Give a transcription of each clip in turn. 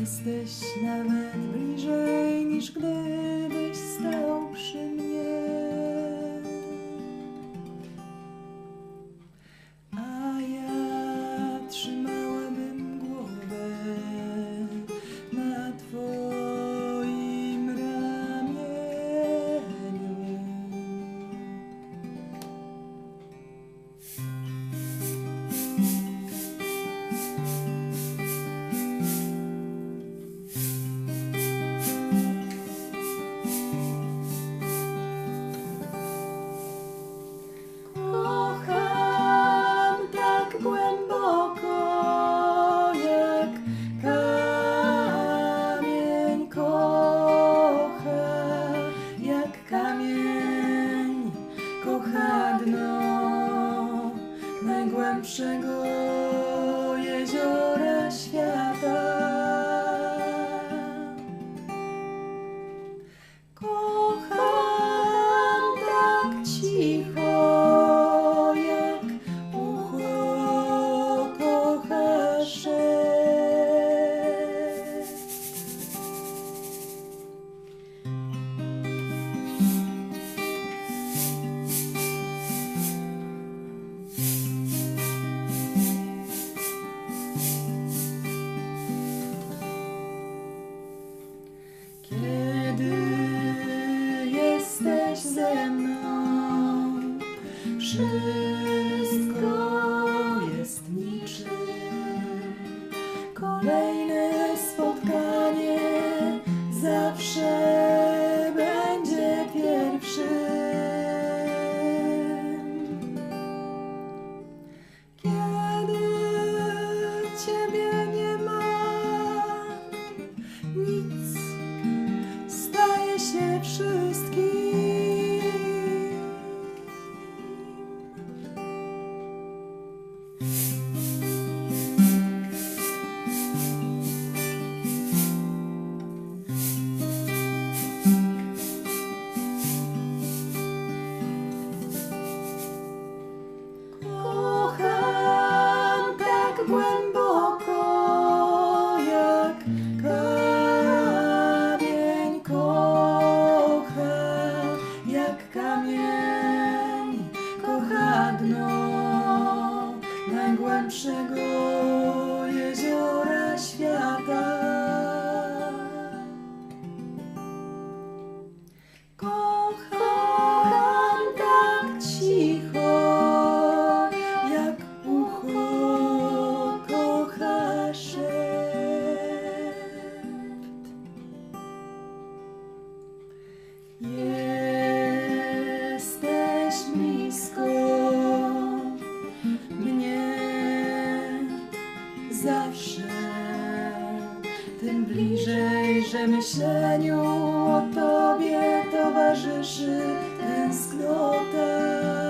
Jesteś nawet bliżej niż gdybyś Kolejne spotkanie zawsze będzie pierwszym. Kiedy Ciebie nie ma, nic staje się wszystkim. Kocham jak kamień kocha dno najgłębszego jeziora świata. Kocham tak cicho, jak ucho kocha bliżej, że myśleniu o Tobie towarzyszy tęsknota.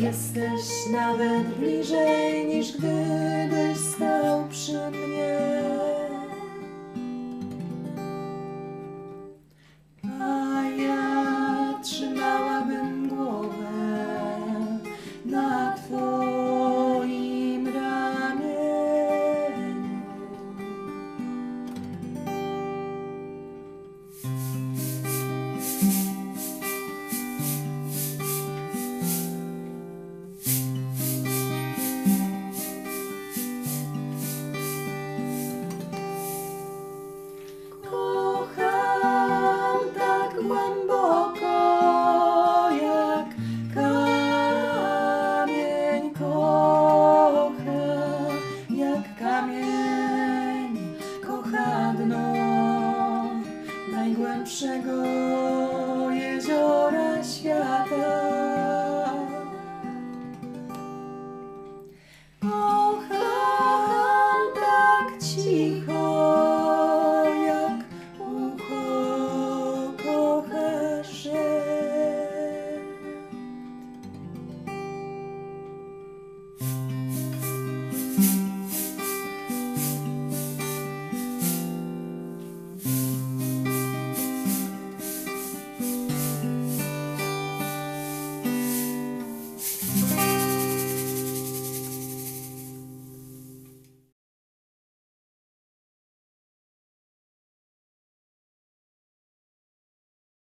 Jesteś nawet bliżej niż gdybyś stał przy mnie.